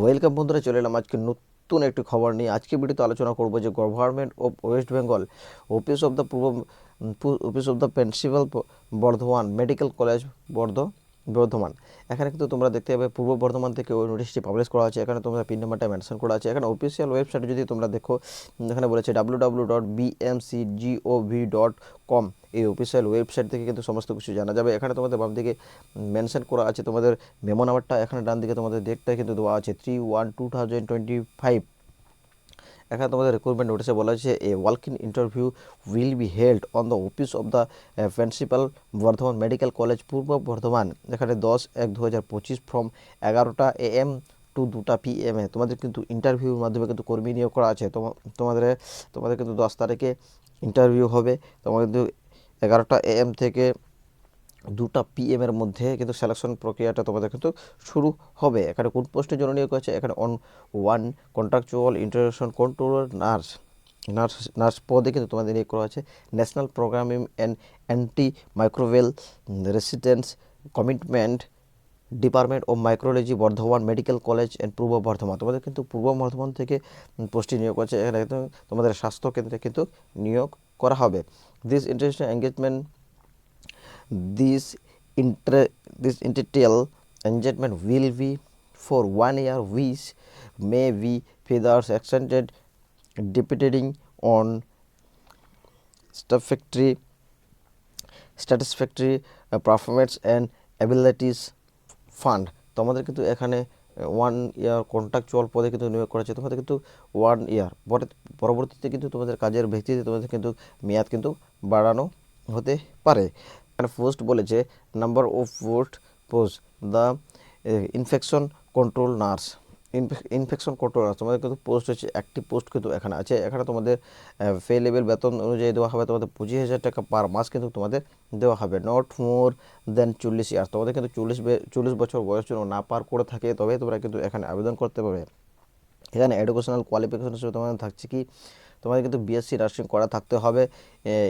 Welcome বন্ধুরা, চলে এলাম আজকে নতুন একটি খবর নিয়ে। আজকে ভিডিওতে আলোচনা করব যে government of West Bengal, office of the Purba office of the principal Bardhaman medical college বর্ধ Bardhaman. এখানে কিন্তু তোমরা দেখতে পাবে পূর্ব বর্ধমান থেকে ওই নোটিশটি পাবলিশ করা আছে এখানে তোমরা পিন নাম্বারটা মেনশন করা আছে। এখানে অফিসিয়াল ওয়েবসাইটে যদি তোমরা দেখো এখানে বলেছে W W dot bmcgov dot com এই অফিসিয়াল ওয়েবসাইট থেকে কিন্তু সমস্ত কিছু জানা যাবে। এখানে তোমাদের বাম দিকে মেনশন করা আছে তোমাদের মেমো নাম্বারটা এখানে ডান দিকে তোমাদের ডেটটা কিন্তু দেওয়া আছে। Three one two thousand twenty five এখানে তোমাদের রিক্রুটমেন্ট নোটিশে বলা হয়েছে a walk in interview will be held on the office of the principal Bardhaman medical college পূর্ব বর্ধমান। এখানে দশ এক দু হাজার পঁচিশ ফ্রম এগারোটা এ এম টু দুটা পি এম এ। তোমাদের কিন্তু ইন্টারভিউর মাধ্যমে কিন্তু কর্মী নিয়োগ করা আছে। তোমা- তোমাদের তোমাদের কিন্তু দশ তারিখে ইন্টারভিউ হবে। তোমাদের কিন্তু এগারোটা এ এম থেকে দুটা পিএম এর মধ্যে কিন্তু সিলেকশন প্রক্রিয়াটা তোমাদের কিন্তু শুরু হবে। এখানে কোন পোস্টের জন্য নিয়োগ আছে এখানে on one contractual infection controller nurse nurse nurse পদে কিন্তু তোমাদের নিয়োগ করা আছে national programming and anti microbial resistance commitment department of microbiology Bardhaman medical college and পূর্ব বর্ধমান। তোমাদের কিন্তু পূর্ব বর্ধমান থেকে পোস্টটি নিয়োগ আছে এখানে তোমাদের স্বাস্থ্য কেন্দ্রে কিন্তু নিয়োগ করা হবে। This international engagement this inter this entail engagement will be for one year which may be further extended depending on satisfactory satisfactory uh, performance and abilities fund তোমাদের কিন্তু এখানে ওয়ান ইয়ার কন্ট্রাকচুয়াল পদে কিন্তু নিয়োগ করা হচ্ছে তোমাদের কিন্তু ওয়ান ইয়ার পরে পরবর্তীতে কিন্তু তোমাদের কাজের ভিত্তিতে তোমাদের কিন্তু মেয়াদ কিন্তু বাড়ানো হতে পারে এখানে পোস্ট বলেছে number of post post the infection control nurse infection control nurse তোমাদের কিন্তু পোস্ট হচ্ছে, একটি পোস্ট কিন্তু এখানে আছে। এখানে তোমাদের ফে লেভেল বেতন অনুযায়ী দেওয়া হবে, তোমাদের পঁচিশ হাজার টাকা পার মাস কিন্তু তোমাদের দেওয়া হবে। নট মোর দেন চল্লিশ ইয়ার্স তোমাদের কিন্তু চল্লিশ চল্লিশ বছর বয়স জন্য না পার করে থাকে তবে তোমরা কিন্তু এখানে আবেদন করতে পারবে। এখানে এডুকেশনাল কোয়ালিফিকেশন হিসেবে তোমাদের থাকছে কি, তোমাদের কিন্তু বিএসসি নার্সিং করা থাকতে হবে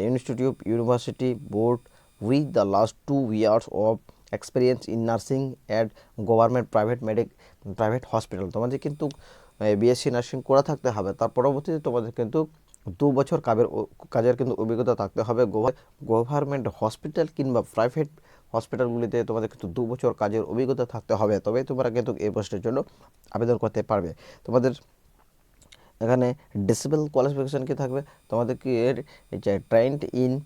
institute university board with the last two years of experience in nursing at government private medic private hospital তোমাদের কিন্তু বিএসসি নার্সিং করা থাকতে হবে। তার পরবর্তীতে তোমাদের কিন্তু দু বছর কাজের ও- কাজের কিন্তু অভিজ্ঞতা থাকতে হবে। গভর্নমেন্ট হসপিটাল কিংবা প্রাইভেট হসপিটালগুলিতে তোমাদের কিন্তু দু বছর কাজের অভিজ্ঞতা থাকতে হবে। তবে তোমরা কিন্তু এই পোস্টের জন্য আবেদন করতে পারবে। তোমাদের এখানে ডিসেবল কোয়ালিফিকেশান কি থাকবে? তোমাদের কি এর trained in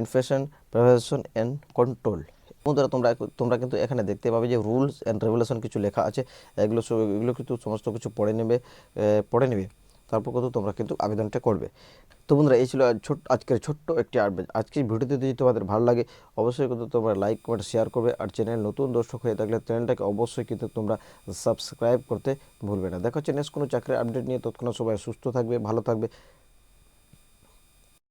infection prevention and control বন্ধুরা, তোমরা তোমরা কিন্তু এখানে দেখতে পাবে যে রুলস অ্যান্ড রেগুলেশন কিছু লেখা আছে। এগুলো এগুলো কিন্তু সমস্ত কিছু পড়ে নেবে পড়ে নেবে। তারপর কিন্তু তোমরা কিন্তু আবেদনটা করবে। তো বন্ধুরা, এই ছিল ছোট্ট আজকের ছোট্ট একটি আপডেট আজকের ভিডিওতে যদি তোমাদের ভালো লাগে, অবশ্যই কিন্তু তোমরা লাইক কমেন্ট শেয়ার করবে। আর চ্যানেল নতুন দর্শক হয়ে থাকলে চ্যানেলটাকে অবশ্যই কিন্তু তোমরা সাবস্ক্রাইব করতে ভুলবে না। দেখা হচ্ছে নেক্সট কোনো চাকরির আপডেট নিয়ে। তৎক্ষণাৎ সবাই সুস্থ থাকবে, ভালো থাকবে।